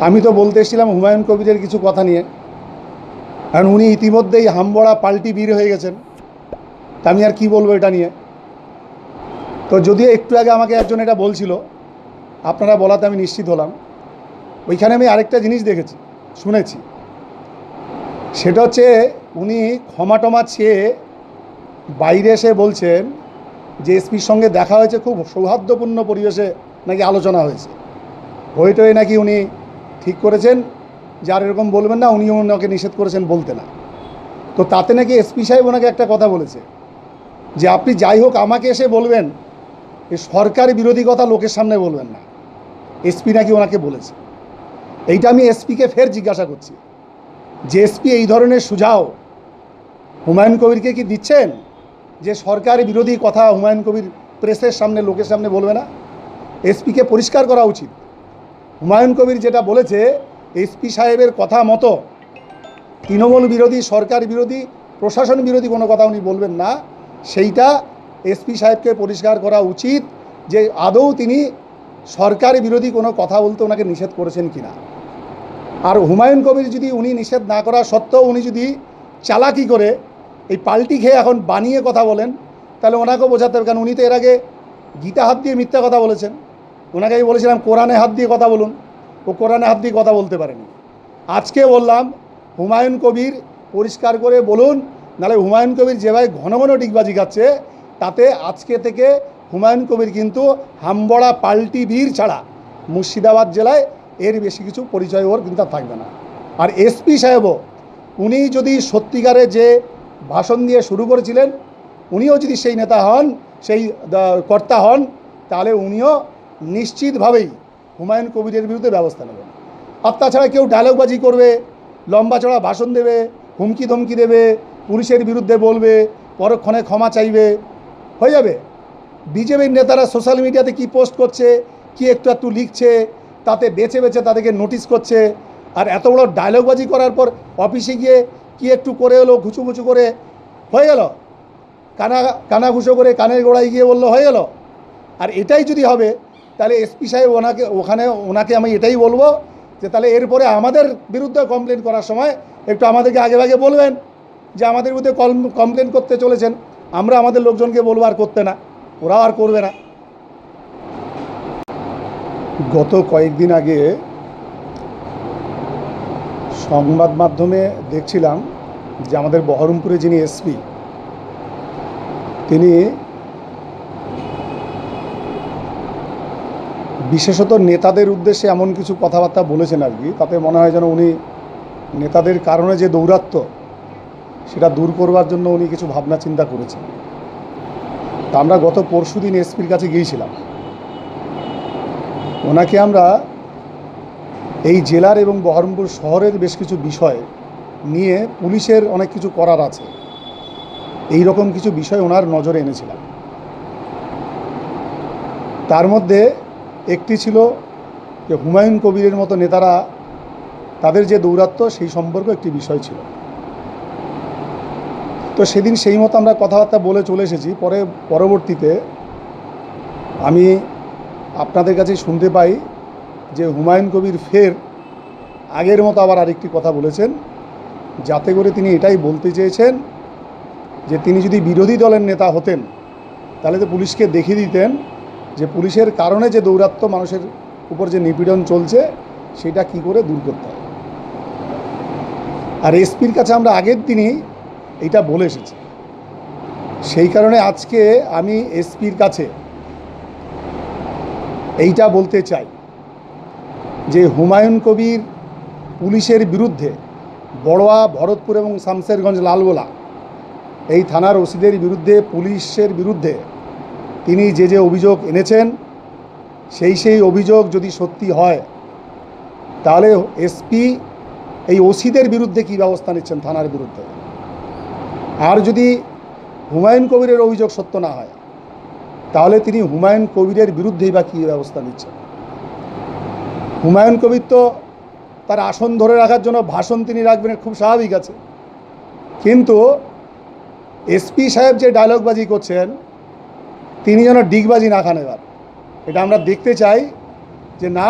আমি তো বলতে এসেছিলাম হুমায়ুন কবিরের কিছু কথা নিয়ে। কারণ উনি ইতিমধ্যেই হামবড়া পাল্টি বীর হয়ে গেছেন। তা আমি আর কি বলব এটা নিয়ে? তো যদিও একটু আগে আমাকে একজন এটা বলছিল, আপনারা বলাতে আমি নিশ্চিত হলাম। ওইখানে আমি আরেকটা জিনিস দেখেছি, শুনেছি। সেটা হচ্ছে উনি ক্ষমা টমা চেয়ে বাইরে এসে বলছেন যে এসপির সঙ্গে দেখা হয়েছে খুব সৌহার্দ্যপূর্ণ পরিবেশে নাকি আলোচনা হয়েছে। হয়ে নাকি উনি ঠিক করেছেন যে আর এরকম বলবেন না, উনিও ওনাকে নিষেধ করেছেন বলতে না। তো তাতে নাকি এসপি সাহেব ওনাকে একটা কথা বলেছে, যে আপনি যাই হোক আমাকে এসে বলবেন এই সরকার বিরোধী কথা লোকের সামনে বলবেন না। এসপি নাকি ওনাকে বলেছে। এইটা আমি এসপিকে ফের জিজ্ঞাসা করছি, যে এসপি এই ধরনের সুঝাও হুমায়ুন কবিরকে কি দিচ্ছেন, যে সরকার বিরোধী কথা হুমায়ুন কবির প্রেসের সামনে, লোকের সামনে বলবে না? এসপিকে পরিষ্কার করা উচিত। হুমায়ুন কবির যেটা বলেছে এসপি সাহেবের কথা মতো, তৃণমূল বিরোধী, সরকার বিরোধী, প্রশাসন বিরোধী কোনো কথা উনি বলবেন না। সেইটা এসপি সাহেবকে পরিষ্কার করা উচিত যে আদৌ তিনি সরকার বিরোধী কোনো কথা বলতে ওনাকে নিষেধ করেছেন কি না আর হুমায়ুন কবির যদি উনি নিষেধ না করা সত্ত্বেও উনি যদি চালাকি করে, এই পাল্টি খেয়ে এখন বানিয়ে কথা বলেন, তাহলে ওনাকেও বোঝাতে হবে, কারণ উনি তো এর আগে গীতা হাত দিয়ে মিথ্যা কথা বলেছেন। ওনাকে আমি বলেছিলাম, কোরআনে হাত দিয়ে কথা বলুন। ও কোরআনে হাত দিয়ে কথা বলতে পারেনি। আজকে বললাম, হুমায়ুন কবির পরিষ্কার করে বলুন নাহলে হুমায়ুন কবির যেভাবে ঘন ঘন ডিগবাজি খাচ্ছে, তাতে আজকে থেকে হুমায়ুন কবির কিন্তু হামবড়া পাল্টি বীর ছাড়া মুর্শিদাবাদ জেলায় এর বেশি কিছু পরিচয় ওর কিন্তু থাকবে না। আর এসপি সাহেবও, উনি যদি সত্যিকারে যে ভাষণ দিয়ে শুরু করেছিলেন, উনিও যদি সেই নেতা হন, সেই কর্তা হন, তাহলে উনিও নিশ্চিতভাবেই হুমায়ুন কবিরের বিরুদ্ধে ব্যবস্থা নেবেন আর তাছাড়া কেউ ডায়লগবাজি করবে, লম্বা চড়া ভাষণ দেবে, হুমকি ধমকি দেবে, পুলিশের বিরুদ্ধে বলবে, পরক্ষণে ক্ষমা চাইবে, হয়ে যাবে। বিজেপির নেতারা সোশ্যাল মিডিয়াতে কি পোস্ট করছে, কি একটু একটু লিখছে, তাতে বেছে বেছে তাদেরকে নোটিস করছে, আর এত বড় ডায়লগবাজি করার পর অফিসে গিয়ে কি একটু করে এলো, ঘুচুমুচু করে, হয়ে গেল। কানা কানা ঘুষো করে কানের গোড়ায় গিয়ে বলল, হয়ে গেল। আর এটাই যদি হবে তাহলে এসপি সাহেব ওনাকে, ওখানে ওনাকে আমি এটাই বলব যে তাহলে এরপরে আমাদের বিরুদ্ধে কমপ্লেন করার সময় একটু আমাদেরকে আগে আগে বলবেন যে আমাদের বিরুদ্ধে কমপ্লেন করতে চলেছেন। আমরা আমাদের লোকজনকে বলব আর করতে না। ওরাও আর করবে না। গত কয়েকদিন আগে সংবাদ মাধ্যমে দেখছিলাম যে আমাদের বহরমপুরে যিনি এসপি, তিনি বিশেষত নেতাদের উদ্দেশ্যে এমন কিছু কথাবার্তা বলেছেন আর কি, তাতে মনে হয় যেন উনি নেতাদের কারণে যে দৌরাত্ম, সেটা দূর করবার জন্য উনি কিছু ভাবনা চিন্তা করেছেন। তা আমরা গত পরশু দিন এসপির কাছে গিয়েছিলাম। ওনাকে আমরা এই জেলার এবং বহরমপুর শহরের বেশ কিছু বিষয় নিয়ে পুলিশের অনেক কিছু করার আছে, এই রকম কিছু বিষয় ওনার নজরে এনেছিলাম। তার মধ্যে একটি ছিল যে হুমায়ুন কবিরের মতো নেতারা তাদের যে দৌরাত্ম্য, সেই সম্পর্ক একটি বিষয় ছিল। তো সেদিন সেই মতো আমরা কথাবার্তা বলে চলে এসেছি। পরে, পরবর্তীতে আমি আপনাদের কাছে শুনতে পাই যে হুমায়ুন কবির ফের আগের মতো আবার আরেকটি কথা বলেছেন। যাতে করে তিনি এটাই বলতে চেয়েছেন যে তিনি যদি বিরোধী দলের নেতা হতেন, তাহলে তো পুলিশকে দেখিয়ে দিতেন। যে পুলিশের কারণে যে দৌরাত্ম্য মানুষের উপর যে নিপীড়ন চলছে, সেটা কি করে দূর করতে হবে আর এসপির কাছে আমরা আগের দিনই এটা বলে এসেছি। সেই কারণে আজকে আমি এসপির কাছে এইটা বলতে চাই যে হুমায়ুন কবির পুলিশের বিরুদ্ধে বড়োয়া, ভরতপুর এবং শামশেরগঞ্জ লালগোলা এই থানার ওসিদের বিরুদ্ধে, পুলিশের বিরুদ্ধে তিনি যে যে অভিযোগ এনেছেন, সেই সেই অভিযোগ যদি সত্যি হয়, তাহলে এসপি এই ওসিদের বিরুদ্ধে কী ব্যবস্থা নিচ্ছেন থানার বিরুদ্ধে? আর যদি হুমায়ুন কবিরের অভিযোগ সত্য না হয়, তাহলে তিনি হুমায়ুন কবিরের বিরুদ্ধেই বা কী ব্যবস্থা নিচ্ছেন? হুমায়ুন কবির তো তার আসন ধরে রাখার জন্য ভাষণ তিনি রাখবেন খুব স্বাভাবিক আছে। কিন্তু এসপি সাহেব যে ডায়লগবাজি করছেন তিনি যেন ডিগবাজি না খান এবার। এটা আমরা দেখতে চাই যে না,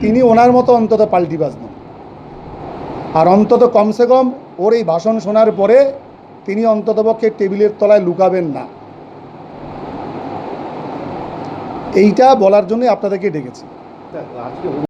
তিনি ওনার মতো অন্তত পাল্টিবাজ নন আর অন্তত কমসে কম ওর এই ভাষণ শোনার পরে তিনি অন্ততপক্ষে টেবিলের তলায় লুকাবেন না। এইটা বলার জন্যই আপনাদেরকে ডেকেছি। আজকে